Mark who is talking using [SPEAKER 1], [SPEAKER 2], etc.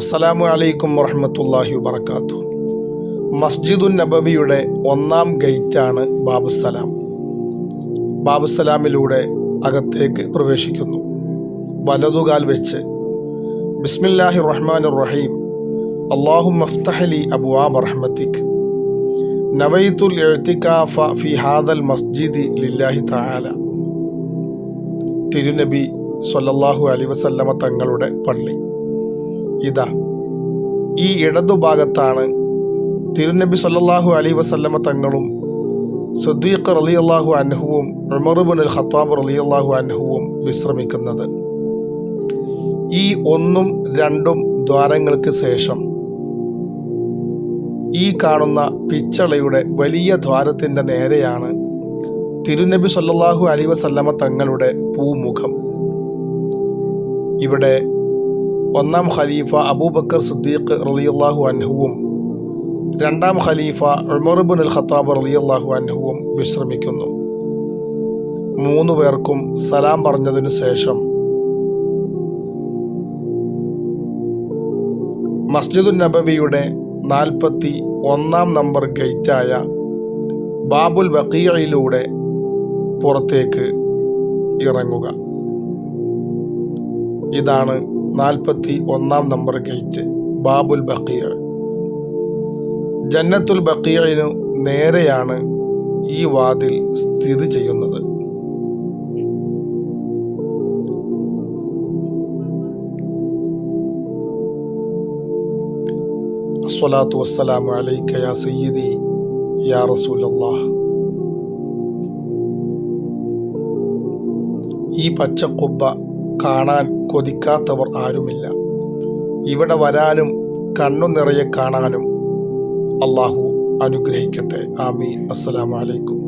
[SPEAKER 1] അസ്സലാമു അലൈക്കും വറഹമത്തല്ലാഹി വബർക്കാത്തു മസ്ജിദുൻ നബബിയുടെ ഒന്നാം ഗേറ്റാണ് ബാബുസലാം ബാബുസലാമിലൂടെ അകത്തേക്ക് പ്രവേശിക്കുന്നു. വലതുകാൽ വെച്ച് ബിസ്മില്ലാഹി റഹ്മാൻ റഹീം. അള്ളാഹു മഫ്തഹലി അബുവാബ് റഹ്മത്തിക്. നവൈത്തുൽ എഴുത്തിക്കാഫ ഫി ഹാദൽ മസ്ജിദി ലില്ലാഹി തആല. തിരുനബി സൊല്ലാഹു അലി വസല്ലമ തങ്ങളുടെ പള്ളി. ഇതാ. ഈ ഇടതുഭാഗത്താണ് തിരുനബി സല്ലാഹു അലൈ വസല്ലമ തങ്ങളും സുദ്ദീഖ് അള്ളാഹു അൻഹുവും ഉമറുബുൻ അൽ ഖത്താബ് അള്ളാഹു അൻഹുവും വിശ്രമിക്കുന്നത്. ഈ ഒന്നും രണ്ടും ദ്വാരങ്ങൾക്ക് ശേഷം ഈ കാണുന്ന പിച്ചളയുടെ വലിയ ദ്വാരത്തിന്റെ നേരെയാണ് തിരുനബി സല്ലാഹു അലൈ വസല്ലമ തങ്ങളുടെ പൂമുഖം. ഇവിടെ ഒന്നാം ഖലീഫ അബൂബക്കർ സുദ്ദീഖ് റളിയല്ലാഹു അൻഹുവും രണ്ടാം ഖലീഫ ഉമർബുൻ അൽ ഖത്താബ് റളിയല്ലാഹു അൻഹുവും വിശ്രമിക്കുന്നു. മൂന്നു പേർക്കും സലാം പറഞ്ഞതിനു ശേഷം മസ്ജിദുൻ നബവിയുടെ നാൽപ്പത്തി ഒന്നാം നമ്പർ ഗേറ്റായ ബാബുൽ ബക്കീയയിലൂടെ പുറത്തേക്ക് ഇറങ്ങുക. ഇതാണ് നാൽപ്പത്തി ഒന്നാം നമ്പർ ഗേറ്റ് ബാബുൽ ബക്കിയ ജന്നത്തുൽ ബക്കീയനു നേരെയാണ് ഈ വാതിൽ സ്ഥിതി ചെയ്യുന്നത്. അസ്വലാത്തു വസ്സലാമു അലൈക യാ സയ്യിദി യാ റസൂലല്ലാഹ് ഈ പച്ചക്കുബ്ബ കാണാൻ കൊതിക്കാത്തവർ ആരുമില്ല. ഇവിടെ വരാനും കണ്ണു നിറയെ കാണാനും അള്ളാഹു അനുഗ്രഹിക്കട്ടെ. ആമീൻ. അസ്സലാമു അലൈക്കും.